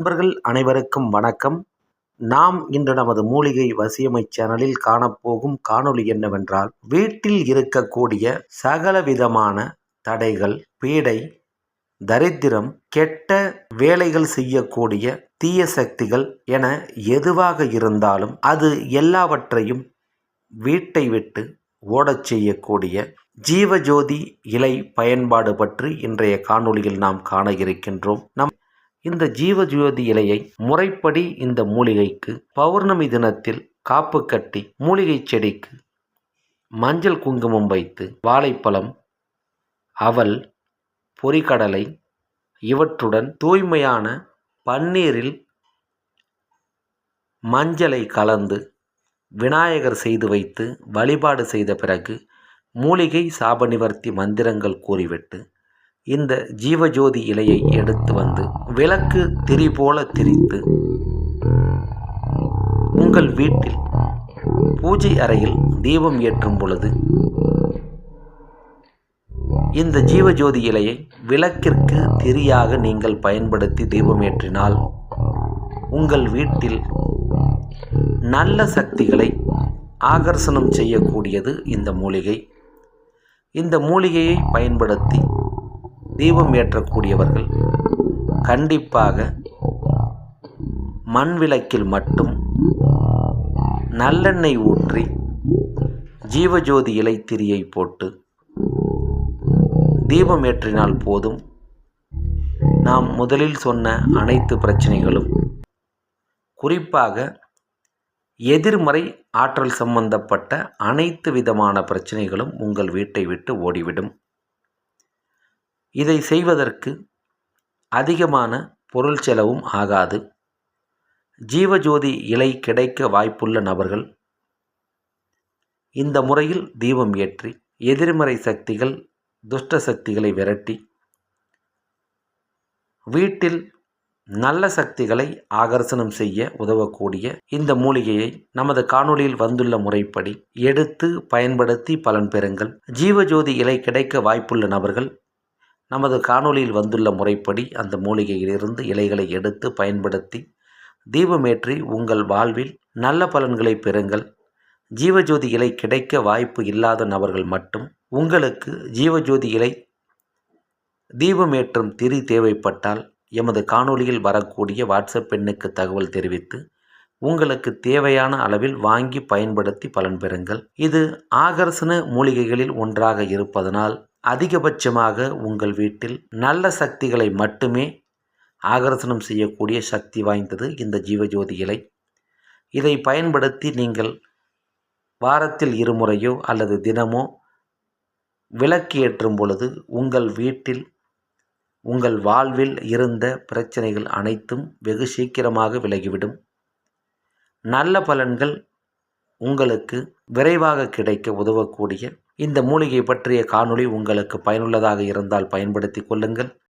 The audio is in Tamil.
நண்பர்கள் அனைவருக்கும் வணக்கம். நாம் இன்று நமது மூலிகை வசியமை சேனலில் காணப்போகும் காணொளி என்னவென்றால் வீட்டில் இருக்கக்கூடிய சகல விதமான தடைகள் பீடை தரித்திரம் கெட்ட வேலைகள் செய்யக்கூடிய தீய சக்திகள் என எதுவாக இருந்தாலும் அது எல்லாவற்றையும் வீட்டை விட்டு ஓடச் செய்யக்கூடிய ஜீவஜோதி இலை பயன்பாடு பற்றி இன்றைய காணொளியில் நாம் காண இருக்கின்றோம். நம் இந்த ஜீவஜோதி இலையை முறைப்படி இந்த மூலிகைக்கு பௌர்ணமி தினத்தில் காப்பு கட்டி மூலிகை செடிக்கு மஞ்சள் குங்குமம் வைத்து வாழைப்பழம் அவல் பொரிகடலை இவற்றுடன் தூய்மையான பன்னீரில் மஞ்சளை கலந்து விநாயகர் செய்து வைத்து வழிபாடு செய்த பிறகு மூலிகை சாப நிவர்த்தி மந்திரங்கள் கூறிவிட்டு இந்த ஜீவஜோதி இலையை எடுத்து வந்து விளக்கு திரி போல திரித்து உங்கள் வீட்டில் பூஜை அறையில் தீபம் ஏற்றும் பொழுது இந்த ஜீவஜோதி இலையை விளக்கிற்கு திரியாக நீங்கள் பயன்படுத்தி தீபம் ஏற்றினால் உங்கள் வீட்டில் நல்ல சக்திகளை ஆகர்ஷணம் செய்யக்கூடியது இந்த மூலிகை. இந்த மூலிகையை பயன்படுத்தி தீபம் ஏற்றக்கூடியவர்கள். கண்டிப்பாக மண் விளக்கில் மட்டும் நல்லெண்ணெய் ஊற்றி ஜீவஜோதி இலைத்திரியை போட்டு தீபம் ஏற்றினால் போதும். நாம் முதலில் சொன்ன அனைத்து பிரச்சனைகளும். குறிப்பாக எதிர்மறை ஆற்றல் சம்பந்தப்பட்ட அனைத்து விதமான பிரச்சனைகளும் உங்கள் வீட்டை விட்டு ஓடிவிடும். இதை செய்வதற்கு அதிகமான பொருள் செலவும் ஆகாது. ஜீவஜோதி இலை கிடைக்க வாய்ப்புள்ள நபர்கள் இந்த முறையில் தீபம் ஏற்றி எதிர்மறை சக்திகள் துஷ்ட சக்திகளை விரட்டி வீட்டில் நல்ல சக்திகளை ஆகர்ஷணம் செய்ய உதவக்கூடிய இந்த மூலிகையை நமது காணொளியில் வந்துள்ள முறைப்படி எடுத்து பயன்படுத்தி பலன் பெறுங்கள். ஜீவஜோதி இலை கிடைக்க வாய்ப்புள்ள நபர்கள் நமது காணொளியில் வந்துள்ள முறைப்படி அந்த மூலிகையிலிருந்து இலைகளை எடுத்து பயன்படுத்தி தீபமேற்றி உங்கள் வாழ்வில் நல்ல பலன்களை பெறுங்கள். ஜீவஜோதி இலை கிடைக்க வாய்ப்பு இல்லாத நபர்கள் மட்டும் உங்களுக்கு ஜீவஜோதி இலை தீபமேற்றும் திரி தேவைப்பட்டால் எமது காணொளியில் வரக்கூடிய வாட்ஸ்அப் எண்ணுக்கு தகவல் தெரிவித்து உங்களுக்கு தேவையான அளவில் வாங்கி பயன்படுத்தி பலன் பெறுங்கள். இது ஆகர்ஷண மூலிகைகளில் ஒன்றாக இருப்பதனால் அதிகபட்சமாக உங்கள் வீட்டில் நல்ல சக்திகளை மட்டுமே ஆகர்ஷணம் செய்யக்கூடிய சக்தி வாய்ந்தது இந்த ஜீவஜோதி இலை இதை பயன்படுத்தி நீங்கள் வாரத்தில் இருமுறையோ அல்லது தினமோ விளக்கு ஏற்றும் பொழுது உங்கள் வீட்டில் உங்கள் வாழ்வில் இருந்த பிரச்சனைகள் அனைத்தும் வெகு சீக்கிரமாக விலகிவிடும். நல்ல பலன்கள் உங்களுக்கு விரைவாக கிடைக்க உதவக்கூடிய இந்த மூலிகை பற்றிய காணொளி உங்களுக்கு பயனுள்ளதாக இருந்தால் பயன்படுத்தி கொள்ளுங்கள்.